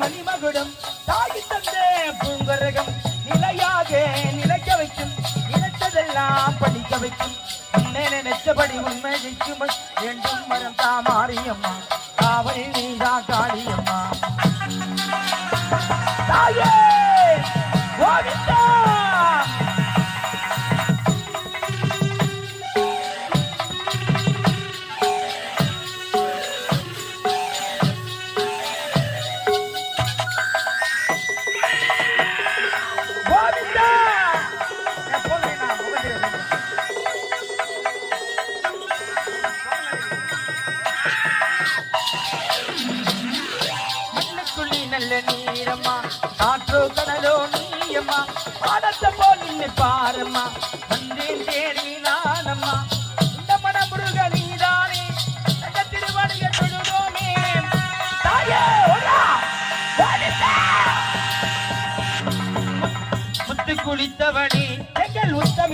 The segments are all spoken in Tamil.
மணிமகுடம் தாய் தந்தே பூங்கரகம் நிலையாக நிலைக்க வைக்கும் நினைத்ததெல்லாம் படிக்க வைக்கும். நினைச்சபடி உண்மை ஜெயிக்கும் என்றும் மரம் தாமாரியம்மா எங்கள்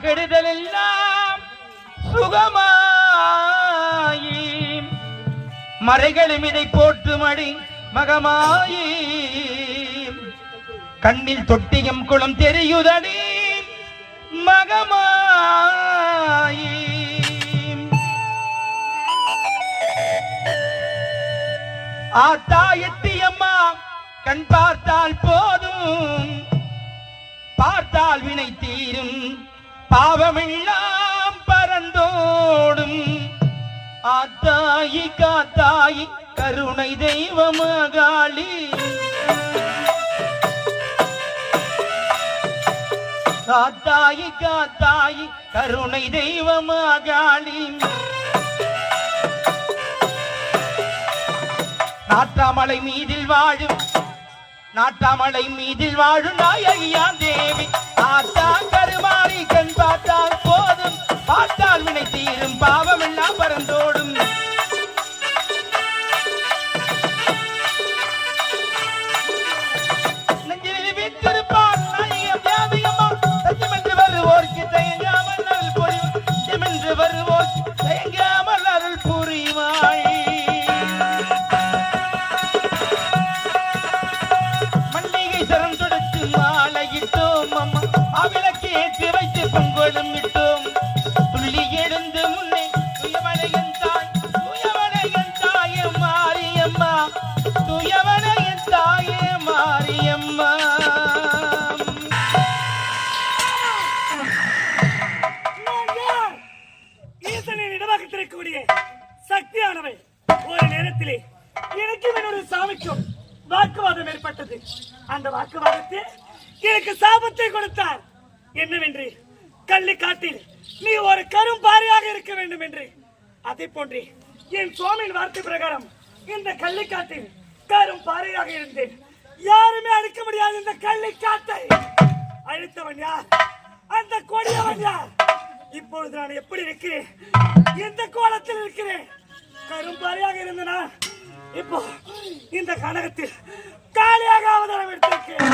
புட்டா கெடுதல் எல்லாம் சுகமாயி மறைகளும் இதை போட்டு மடி மகமாயி. கண்ணில் தொட்டியம் குளம் தெரியுதடி மகமாயி. ஆத்தா எட்டியம்மா கண் பார்த்தால் போதும் பார்த்தால் வினை தீரும். பாவமெல்லாம் பறந்தோடும் ஆத்தாயி காத்தாயி கருணை தெய்வமகாளி. காத்தாயி காத்தாயி கருணை தெய்வமாகாளி. நாட்டாமலை மீதில் வாழும் நாட்டாமலை மீதில் வாழும் நாய் ஐயா தேவி. ஆத்தான் கருமாறி கண் பார்த்தால் போதும். பார்த்தால் வினை தீரும் பாவம் எல்லாம் பறந்தோடும் வைத்து தோன்றி என் சுவாமியின் வார்த்தை பிரகாரம் இந்த கள்ளிக்காட்டில் கரும் பாறையாக இருந்தேன். யாருமே அழிக்க முடியாது இந்த கள்ளிக்காட்டை. அழித்தவன் யார்? அந்த கொடியவன் யார்? இப்பொழுது நான் எப்படி இருக்கிறேன் எந்த கோலத்தில் இருக்கிறேன் கரும்பாறையாக இருந்த நான் இப்போ இந்த கனகத்தில் காலியாக அவதாரம் எடுத்திருக்கிறேன்.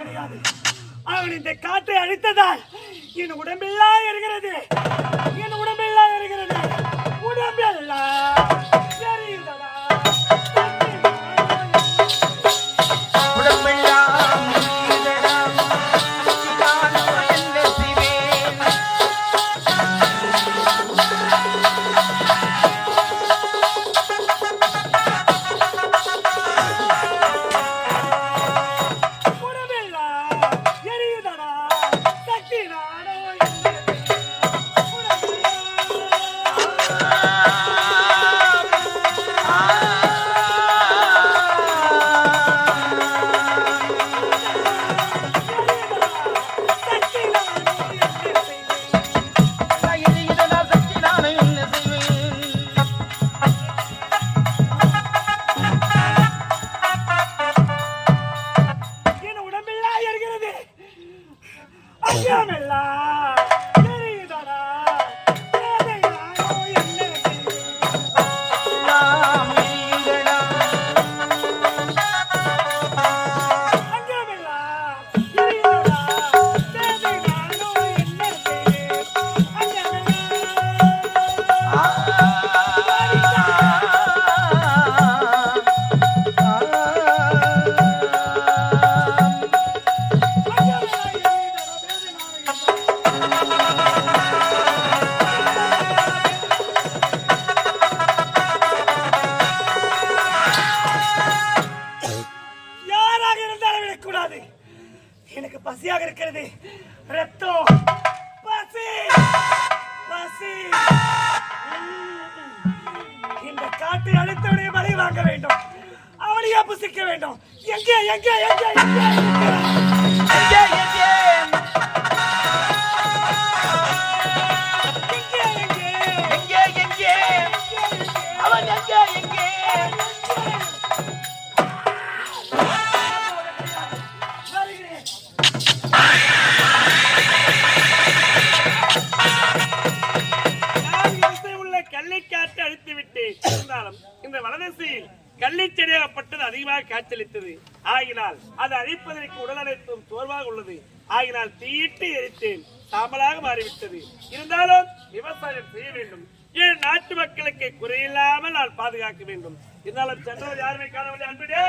கிடையாது. அவன் இந்த காற்றை அழித்ததால் என் உடம்பெல்லாம் இருக்கிறது என் உடம்பு உடம்பெல்லாம் கள்ளிச்செடியாகப்பட்டது அதிகமாக காய்ச்சலித்தது ஆகினால் அது அழிப்பதற்கு உடல் அனைத்தும் சோர்வாக உள்ளது. ஆகினால் தீயிட்டு எரித்தேன். சாம்பலாக மாறிவிட்டது. இருந்தாலும் விவசாயம் செய்ய வேண்டும். ஏன் நாட்டு மக்களுக்கு குறையில்லாமல் நான் பாதுகாக்க வேண்டும்? இருந்தாலும் சென்றவர் யாருமே காணவில்லை அன்பிடே!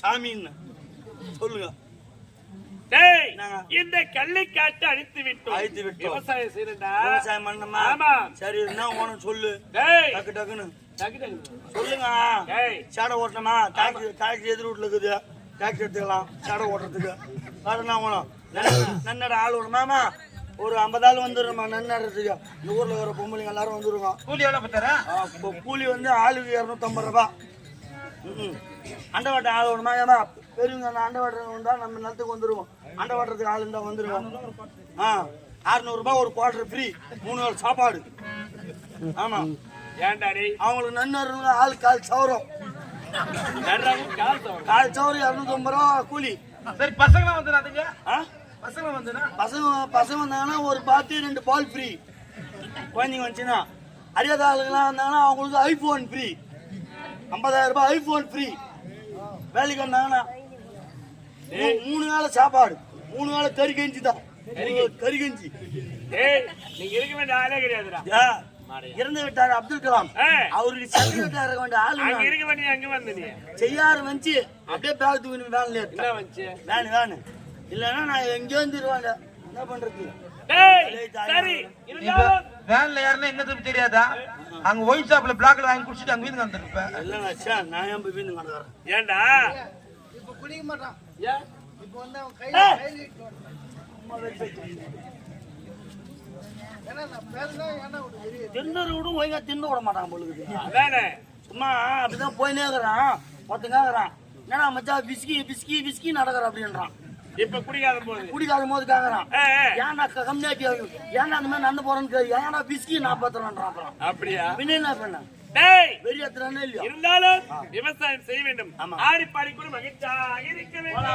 சாமி சொல்லுங்க. இந்த கள்ளிக்காட்டை அழித்து விட்டோம். அழித்து விட்டோம். விவசாயம் செய்யறா விவசாயம் பண்ணணுமா? ஆமா. சரி என்ன ஓணும் சொல்லு. டேய். டக்கு டக்குன்னு. டக்கு டக்கு. சொல்லுங்க. டேய். சேடை ஓட்டணுமா? டாக்ஸி டாக்ஸி எதிர் வீட்டுல இருக்குது. டாக்ஸி எடுத்துக்கலாம். சேடை ஓட்டுறதுக்கு. வேற என்ன ஓணும் நன்னட ஆள் விடணுமாமா ஒரு ஐம்பது ஆள் வந்துடுறோம்மா நன்னறதுக்கு இந்த ஊர்ல வர பொம்பளைங்க எல்லாரும் வந்துருவோம் கூலி எவ்வளவு பத்தாரா கூலி வந்து ஆளுக்கு இரநூத்தம்பது ரூபா ம் அண்டை ஆள் வேணுமா ஏன்னா பெரியவங்க அந்த அண்டை வாட்டுறவங்க தான் நம்ம நிலத்துக்கு வந்துருவோம். அண்டை வாட்டுறதுக்கு ஆள் இருந்தால் வந்துருவோம். ஆ அறுநூறுபா ஒரு குவார்டர் ஃப்ரீ மூணு வேளை சாப்பாடு. ஆமாம் ஏன்டா டேய் அவங்களுக்கு நன்னறுங்க ஆள் கால் சவரம். கால் சவரம். இரநூத்தம்பது ரூபா கூலி. சரி பசங்க வந்துடாதுங்க பசங்க வந்துடா பசங்க பசங்க வந்தாங்கன்னா ஒரு பாத்து ரெண்டு பால் ஃப்ரீ குழந்தைங்க வந்துச்சுன்னா அறியாத ஆளுங்களாம் வந்தாங்கன்னா அவங்களுக்கு ஐஃபோன் ஃப்ரீ ஐம்பதாயிரம் ரூபாய் ஐஃபோன் ஃப்ரீ வேலைக்கு வந்தாங்கன்னா மூணு வேளை சாப்பாடு. மூணு வேளை கறி கஞ்சி தான். கறி கஞ்சி. நீங்க இருக்க வேண்டிய ஆளே கிடையாதுடா. இறந்து விட்டார் அப்துல் கலாம். அவருக்கு செக்ரட்டரி இருக்க வேண்டிய ஆளு அங்க நான். இருக்க வேண்டிய அங்க வந்து நீ? செய்யாறு வந்துச்சு. அப்படியே பேக் தூக்கி வேனில் என்ன ஏற்ற வந்துச்சு? வேணு வேணு இல்லைன்னா நான் எங்கேயோ வந்துருவாங்க என்ன பண்றது? சரி வேன்ல யாருன்னா என்ன திருப்பி தெரியாதா? அங்க ஒயின் ஷாப்ல பிளாக்ல வாங்கி குடிச்சிட்டு அங்க வீட்டுக்கு வந்துருப்பேன் சார் நான் ஏன் போய் வீந்து ஏன்டா? ஏன்? தின்னரு விடும் ஒழுங்கா தின்னு விட மாட்டான் பொழுது. சும்மா அப்படிதான் போயினே இருக்கிறான். ஒருத்தங்காகிறான் என்னடா மச்சான் பிஸ்கி பிஸ்கி பிஸ்கி நடக்கிற அப்படின்றான். இப்ப குடிக்காத போது? குடிக்காத போது கேக்குறான். ஏன்டா க- கம்மியாட்டி ஏன்டா அந்த மாதிரி நடந்து போறேன்னு ஏன்டா பிஸ்கி அப்புறம். அப்படியா? பின்ன என்ன பண்ண? இருந்தாலும் விவசாயம் செய்ய வேண்டும். ஆடி பாடி கூட மகிழ்ச்சியாக இருக்க வேண்டும்.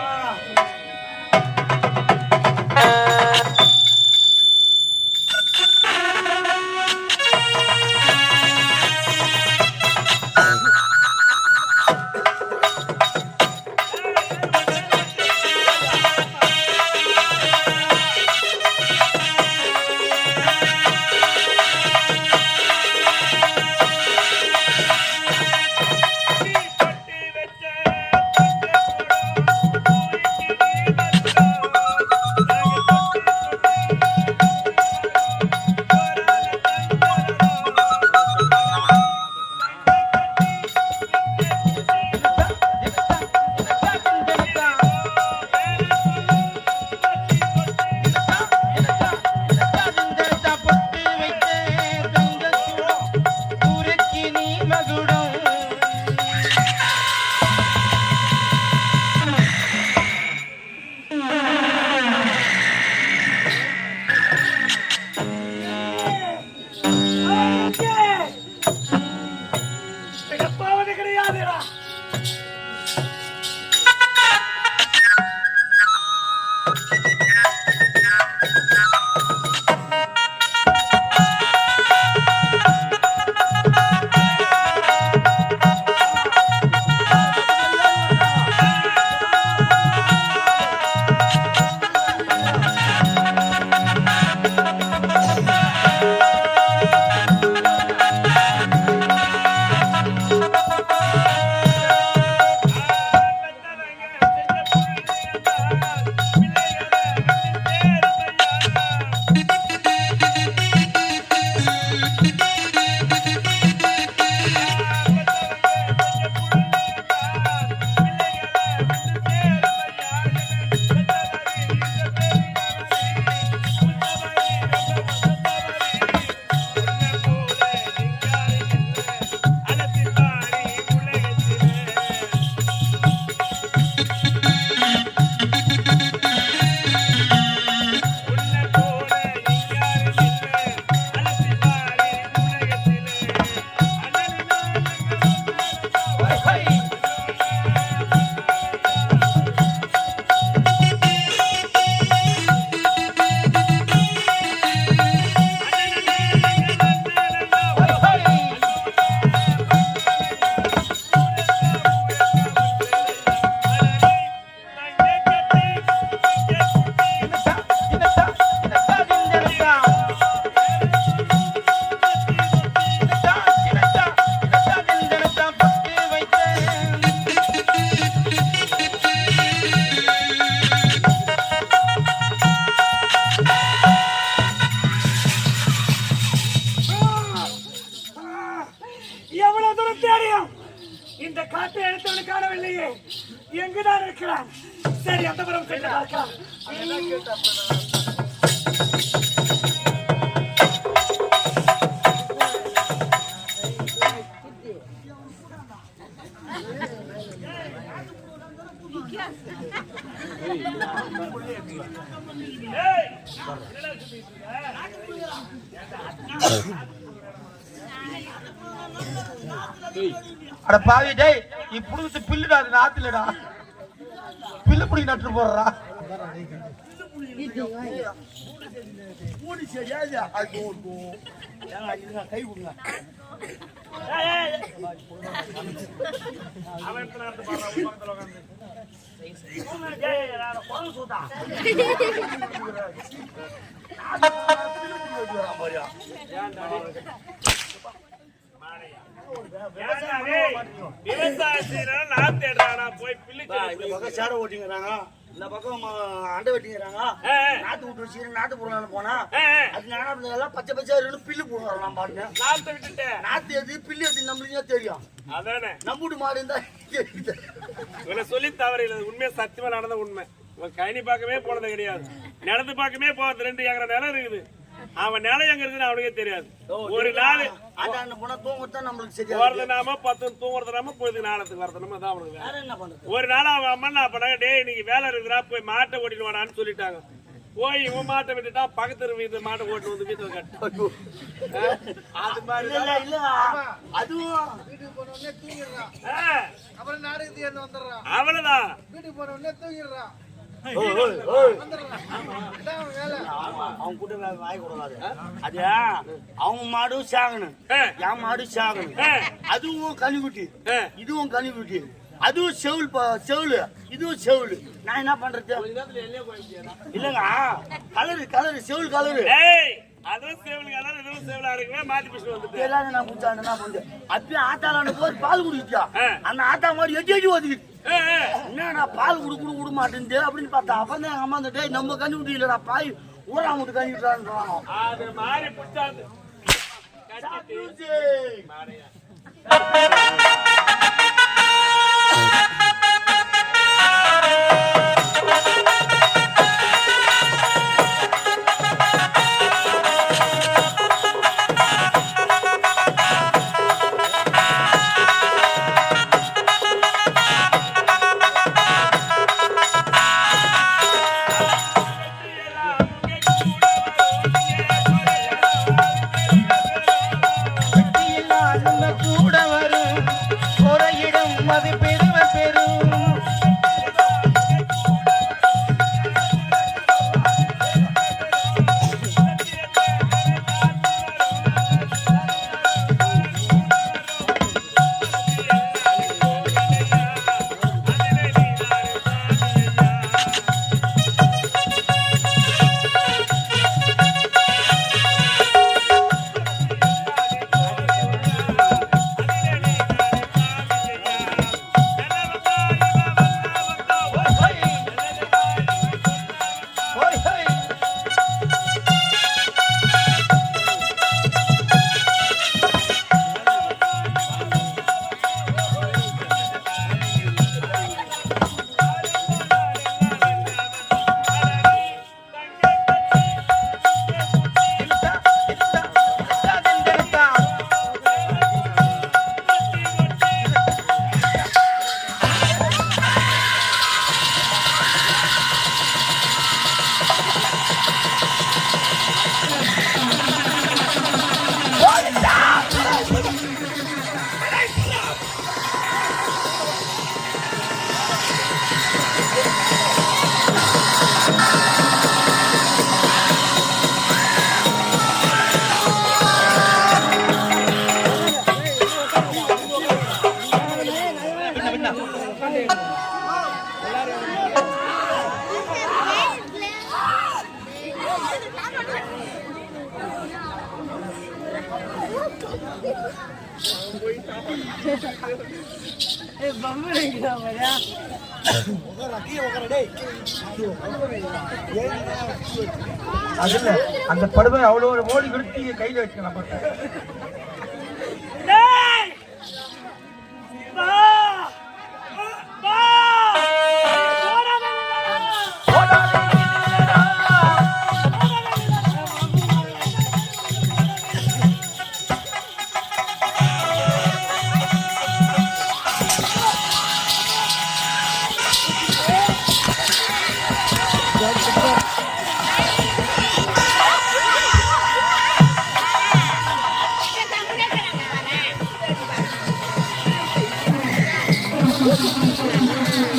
பார்க்கலாம். சரி அந்த மரம் கேட்டு பார்க்கலாம் அட பாவி டேய் இப்புடுத்து பில்லுடா அது நாத்துலடா. பில்லு புடி நட்டு போடுறா கை கொடுங்க அவன் விவசாயம் நான் தேடுறானா போய் பில்லு பா, இந்த பக்கம் சேடை ஓட்டிங்கிறாங்க. இந்த பக்கம் அண்டை வெட்டிங்கிறாங்க. நாத்து விட்டு வச்சுக்கிறேன் நாத்து போடலான்னு போனா அது நானா எல்லாம் பச்சை பச்சை இருக்கு பில்லு போடுறோம் நான் பாருங்க. நாத்தை விட்டுட்டேன் நாத்து எது பில்லு எது நம்மளுக்கே தெரியும். அதானே. நம்பூட்டு மாடு இருந்தா. இவனை சொல்லி தவறில்லை உண்மையா சத்தியமா நடந்த உண்மை. இவன் கழனி பார்க்கவே போனது கிடையாது. நடந்து பார்க்கவே போறது ரெண்டு ஏக்கர நிலம் இருக்குது. அவன் நிலம் எங்க இருக்குன்னு அவனுக்கே தெரியாது. ஒரு நாள் ஆண்டாண்ட போனா தூங்கத்தான் நம்மளுக்கு சரியா போறது நாம பத்து தூங்குறது நாம பொழுது நாளத்துக்கு வரது நம்ம தான் அவனுக்கு. வேற என்ன பண்றது ஒரு நாள் அவன் அம்மா என்ன பண்ணாங்க டேய் இன்னைக்கு வேலை இருக்குதா போய் மாட்டை ஓட்டிட்டு வாடான்னு சொல்லிட்டாங்க. போய் இவன் மாட்டை விட்டுட்டா பக்கத்து வீட்டு மாட்டை ஓட்டு வந்து வீட்டுல கட்டு. அது மாதிரி அதுவும் வீட்டுக்கு போன உடனே தூங்கிடுறான் அப்புறம் நாடகத்துக்கு வந்துடுறான் அவ்வளவுதான் வீட்டுக்கு போன உடனே தூங்கிடுறான் அவன் அவன் கூட வாய் கூடாது அது அவங்க மாடும் சாகணும். என் மாடு சாகணும். அதுவும் கனிக்குட்டி. இதுவும் கனிக்குட்டி. அதுவும் செவுள் ப- செவுளு. இதுவும் செவுளு. நான் என்ன பண்றது? இல்லங்க. Colour colour. செவுள் கலரு. அதுவும் சேவல் கலர் இதுவும் சேவலா இருக்குமே மாத்தி பிடிச்சு வந்துட்டேன் எல்லாரும் நான் குடிச்சாண்டு என்ன பண்ணுது அப்பயும் ஆத்தாளாண்டு போய் பால் குடிச்சா. அந்த ஆத்தா மாதிரி எட்டி எட்டி ஒதுக்கிட்டு ஏ, ஏ, என்ன நான் பால் குடு குடு குடு மாட்டேங்குது அப்படின்னு பார்த்தா அப்ப தான் எங்க அம்மா நம்ம இல்லடா பாய். ஊரா மட்டும் அது பிடிச்சாந்து கட்டிட்டு மாறியா. மதிப்பீடு அந்த படுவை அவ்வளோ ஒரு மோடி கொடுத்து கையில் வச்சுக்கலாம்